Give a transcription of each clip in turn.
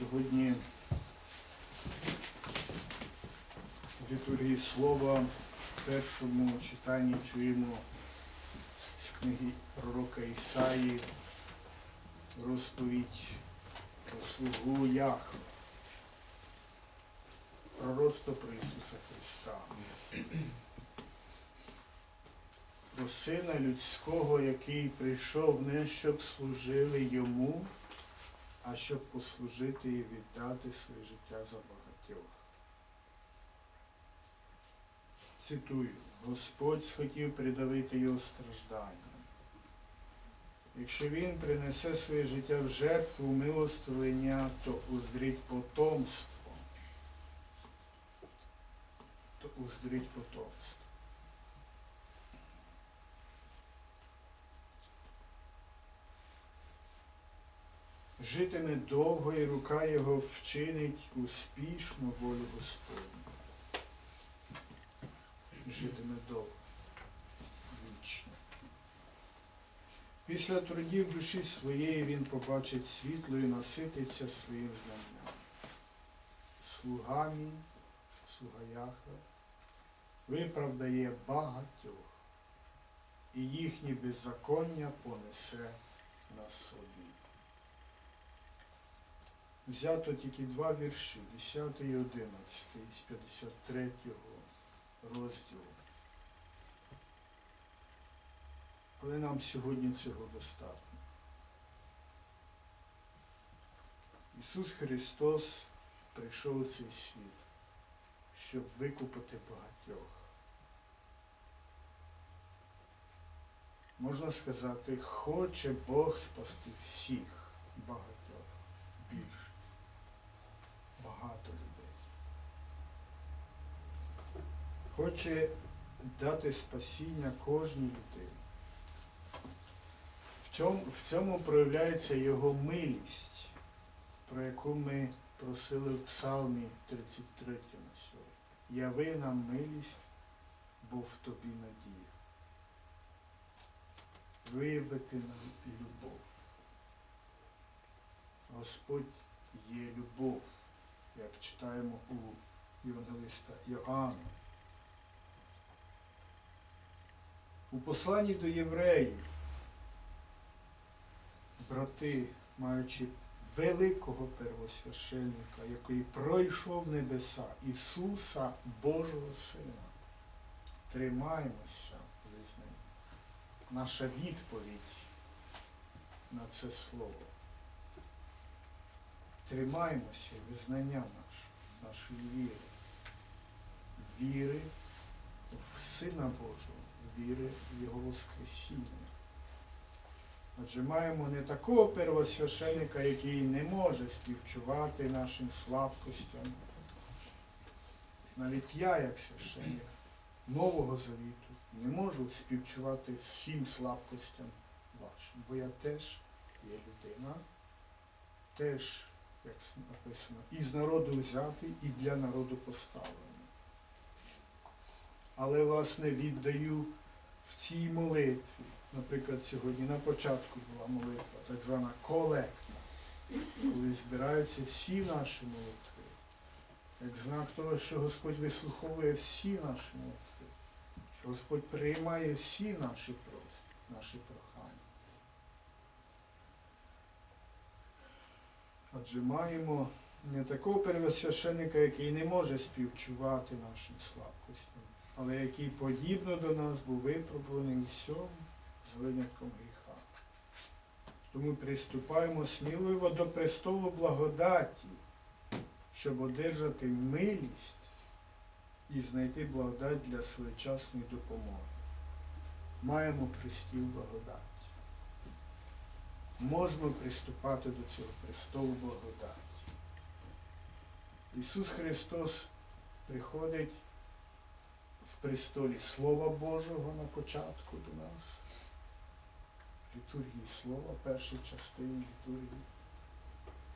Сьогодні в літургії слова в першому читанні чуємо з книги пророка Ісаї розповідь про слугу Яхве, пророцтво про Ісуса Христа, про Сина Людського, який прийшов не щоб служили йому, а щоб послужити і віддати своє життя за багатьох. Цитую, Господь схотів придавити його стражданням. Якщо він принесе своє життя в жертву милостивлення, то уздріть потомство. То уздріть потомство. Житиме довго і рука його вчинить успішну волю Господню. Житиме довго, вічно. Після трудів душі своєї він побачить світло і насититься своїм знанням. Слуга мій, слуга Яхве, виправдає багатьох, і їхні беззаконня понесе на собі. Взято тільки два вірші, 10 і 11 з 53 розділу. Але нам сьогодні цього достатньо. Ісус Христос прийшов у цей світ, щоб викупити багатьох. Можна сказати, хоче Бог спасти всіх багатьох, більше, багато людей. Хоче дати спасіння кожній людині. В в цьому проявляється його милість, про яку ми просили в Псалмі 33 на сьогодні. Яви нам милість, бо в тобі надія. Виявити нам любов. Господь є любов, як читаємо у Євангелиста Йоанна. У посланні до євреїв брати, маючи великого первосвященника, який пройшов небеса, Ісуса Божого Сина, тримаємося визнання. Наша відповідь на це слово. Тримаємося визнання наше, нашої віри. Віри в Сина Божого, віри в Його Воскресіння. Адже маємо не такого первосвященика, який не може співчувати нашим слабкостям. Навіть я, як священник Нового Завіту, не можу співчувати всім слабкостям вашим, бо я теж є людина, теж, як написано, із народу взятий і для народу поставлений. Але, власне, віддаю в цій молитві. Наприклад, сьогодні на початку була молитва, так звана колектна, коли збираються всі наші молитви, як знак того, що Господь вислуховує всі наші молитви, що Господь приймає всі наші просьби, наші прохання. Адже маємо не такого первосвященника, який не може співчувати нашим слабкостям, але який подібно до нас був випробуваний всьому з винятком гріха. Тому приступаємо сміливо до престолу благодаті, щоб одержати милість і знайти благодать для своєчасної допомоги. Маємо пристіл благодаті. Можемо приступати до цього престолу благодаті. Ісус Христос приходить в престолі Слова Божого на початку до нас літургії слова, першій частині літургії,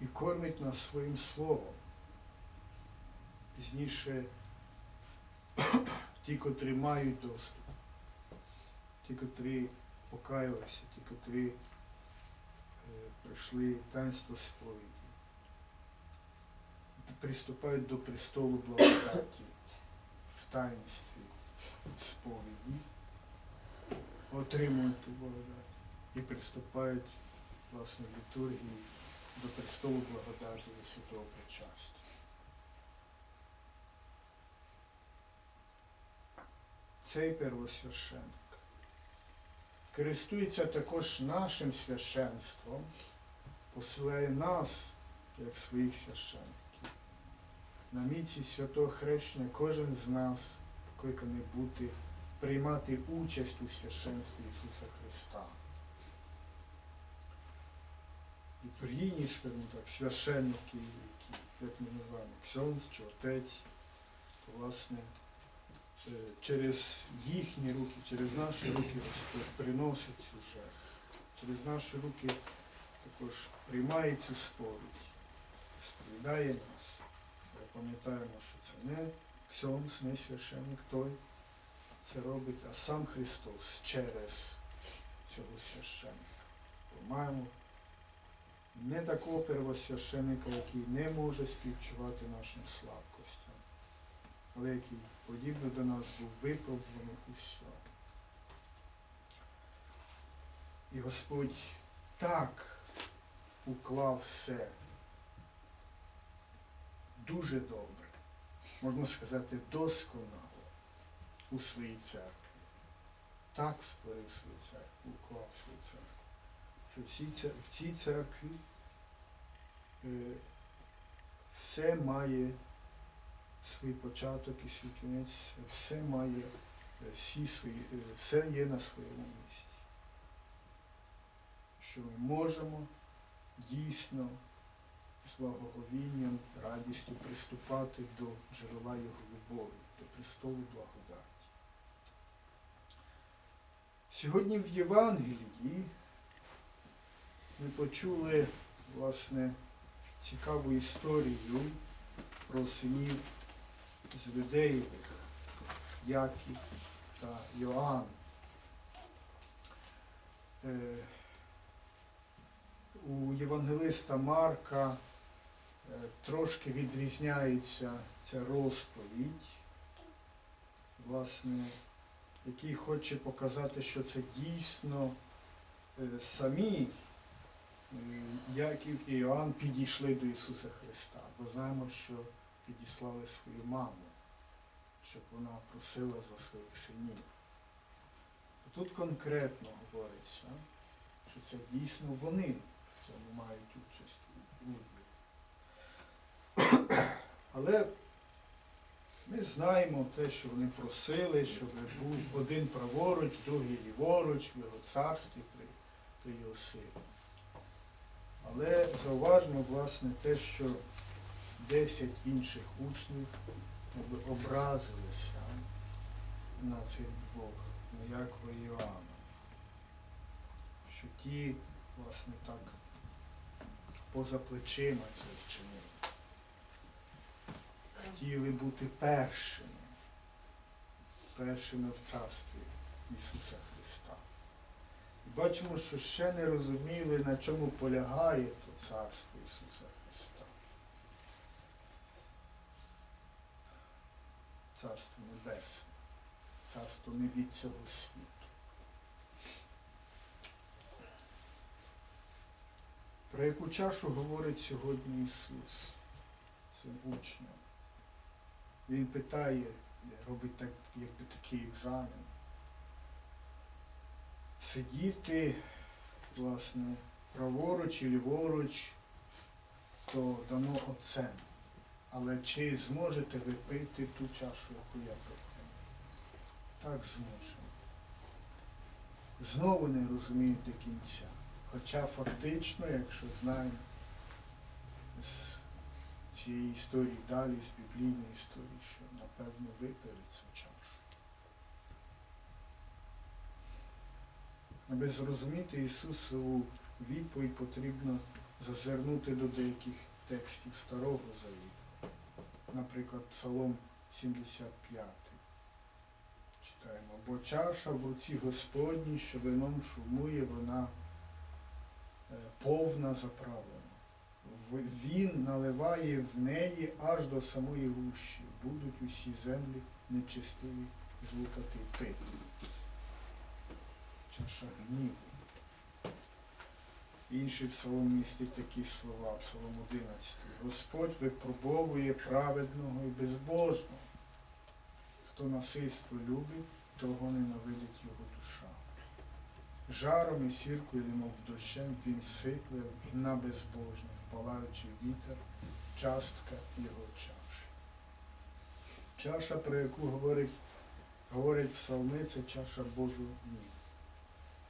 і кормить нас своїм словом. Пізніше ті, котрі мають доступ, ті, котрі покаялися, ті, котрі пройшли таїнство сповіді, приступають до престолу благодаті в таїнстві сповіді, отримують ту благодать і приступають власне в літургії до престолу благодаті до святого причастя. Цей первосвященник користується також нашим священством, посилає нас як своїх священників. На місці святого хрещення кожен з нас покликаний бути, приймати участь у священстві Ісуса Христа. Літургійні, скажімо так, священники, які, як ми називаємо, отець, то власне через їхні руки, через наші руки Господь приносить цю жертву. Через наші руки також приймає цю сповідь, сповідає нас. Пам'ятаємо, що це не ксьонс, не священник той це робить, а сам Христос через цього священника. Ми маємо не такого первосвященника, який не може співчувати нашим слабкостям, але який подібно до нас був випробуваний усе. І Господь так уклав все дуже добре, можна сказати, досконало у своїй церкві. Так створив свою церкву, уклав свою церкву. Що в цій церкві е, все має свій початок і свій кінець, все має е, всі свої, е, все є на своєму місці. Що ми можемо дійсно з благоговінням, радістю приступати до джерела Його любові, до престолу благодаті. Сьогодні в Євангелії ми почули власне цікаву історію про синів Зведеєвих, Яків та Йоанн. Е, У Євангелиста Марка е, трошки відрізняється ця розповідь, власне, який хоче показати, що це дійсно е, самі Яків і Іоанн підійшли до Ісуса Христа, бо знаємо, що підіслали свою маму, щоб вона просила за своїх синів. Тут конкретно говориться, що це дійсно вони в цьому мають участь у уділі. Але ми знаємо те, що вони просили, щоб був один праворуч, другий ліворуч в його царстві при, при його силі. Але зауважмо, власне, те, що 10 інших учнів образилися на цих двох, на Якова і Іоанна. Що ті, власне, так поза плечима це вчинили. Хотіли бути першими, першими в царстві Ісуса Христа. І бачимо, що ще не розуміли, на чому полягає то царство Ісуса Христа. Царство Небесне, царство не від цього світу. Про яку чашу говорить сьогодні Ісус цим учням? Він питає, робить так, якби такий екзамен. Сидіти, власне, праворуч і ліворуч, то дано Отцем. Але чи зможете ви пити ту чашу, яку я пропоную? Так зможемо. Знову не розуміють до кінця. Хоча фактично, якщо знаємо з цієї історії далі, з біблійної історії, що напевно випили цю чашу. Аби зрозуміти Ісусову відповідь, потрібно зазирнути до деяких текстів Старого Завіту. Наприклад, Псалом 75. Читаємо. Бо чаша в руці Господній, що вином шумує, вона е, повна заправлена. він наливає в неї аж до самої гущі. Будуть усі землі нечистиві жлукати пити. Чаша гніву. Інший псалом містить такі слова, псалом 11. Господь випробовує праведного і безбожного. Хто насильство любить, того ненавидить його душа. Жаром і сіркою, немов дощем, він сипле на безбожних, палаючи вітер, частка його чаші. Чаша, про яку говорить, говорить псалми, це чаша Божого гніву.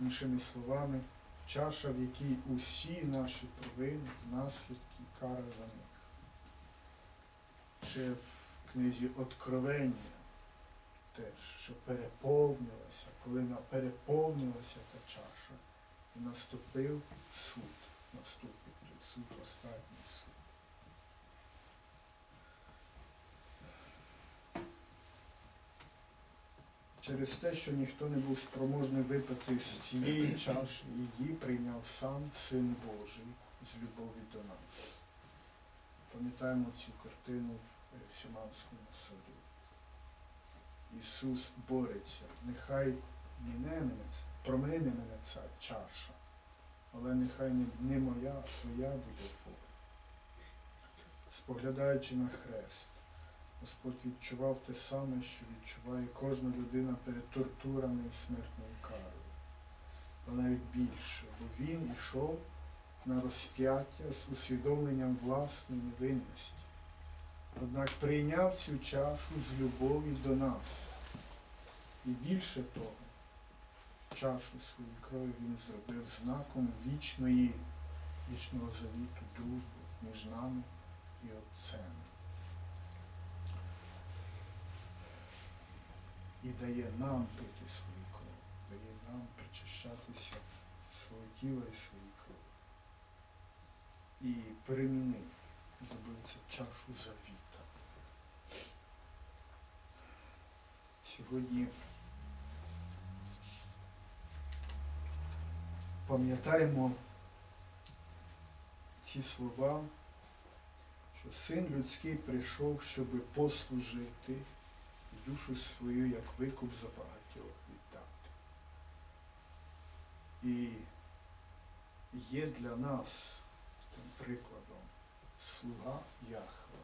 Іншими словами, чаша, в якій усі наші провини, наслідки, кара за них. Ще в книзі Откровення теж, що переповнилася, коли переповнилася та чаша, і наступив суд, наступив суд, останній суд. Через те, що ніхто не був спроможний випити з цієї чаші, її прийняв сам Син Божий з любові до нас. Пам'ятаємо цю картину в Сіманському саду. Ісус бореться. Нехай мене промине мене ця чаша, але нехай не, не моя, а твоя буде воля. Споглядаючи на хрест, Господь відчував те саме, що відчуває кожна людина перед тортурами і смертною карою. А навіть більше, бо він йшов на розп'яття з усвідомленням власної невинності. Однак прийняв цю чашу з любові до нас. І більше того, чашу своєї крові він зробив знаком вічної, вічного завіту, дружби між нами і Отцем. І дає нам пити свою кров, дає нам причащатися свого тіла і своєї крові. І перемінив, зробив це чашу завіта. Сьогодні пам'ятаємо ці слова, що син людський прийшов, щоб послужити душу свою як викуп за багатьох віддати. І є для нас тим прикладом слуга Яхве,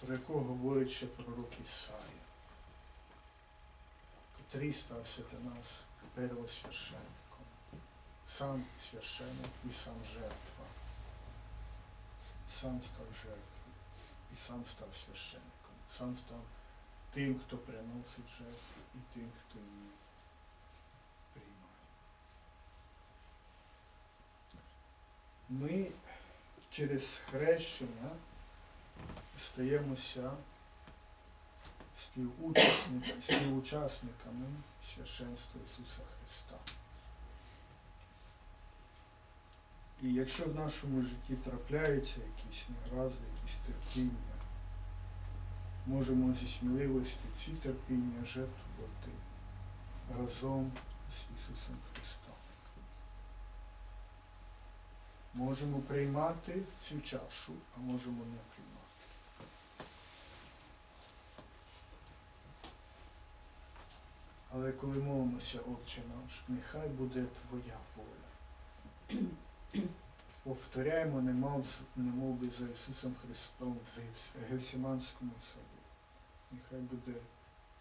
про якого говорить ще пророк Ісая, котрий стався для нас первосвященником, сам священник і сам жертва, сам став жертвою і сам став священником, сам став тим, хто приносить жертву і тим, хто її приймає. Ми через хрещення стаємося співучасниками, священства Ісуса Христа. І якщо в нашому житті трапляються якісь негаразди, якісь терпіння, можемо зі сміливості ці терпіння жертвувати разом з Ісусом Христом. Можемо приймати цю чашу, а можемо не приймати. Але коли молимося, Отче наш, нехай буде Твоя воля. Повторяємо, немов, би за Ісусом Христом в Гефсиманському саду. Нехай буде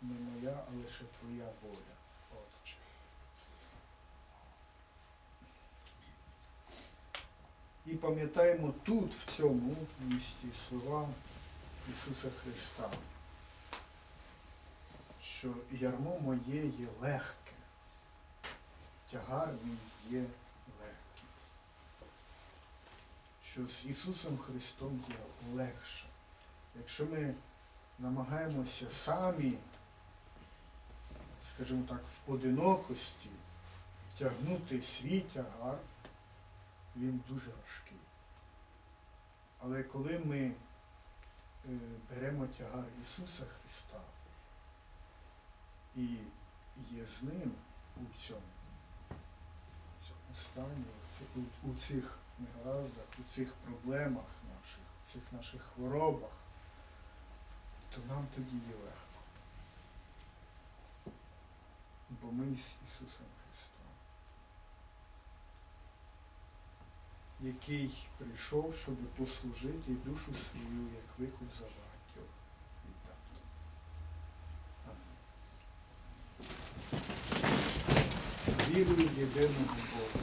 не моя, а лише Твоя воля, Отче. І пам'ятаємо тут, в цьому місті, слова Ісуса Христа, що ярмо моє є легке, тягар мій є легкий. Що з Ісусом Христом є легше. Якщо ми намагаємося самі, скажімо так, в одинокості тягнути свій тягар, він дуже важкий. Але коли ми е, беремо тягар Ісуса Христа і є з ним у цьому, в цьому стані, у, у цих негараздах, у цих проблемах наших, у цих наших хворобах, то нам тоді є легко. Бо ми з Ісусом Христом, який прийшов, щоб послужити душу свою, як викуп за багатьох. Вірую в єдиного Бога.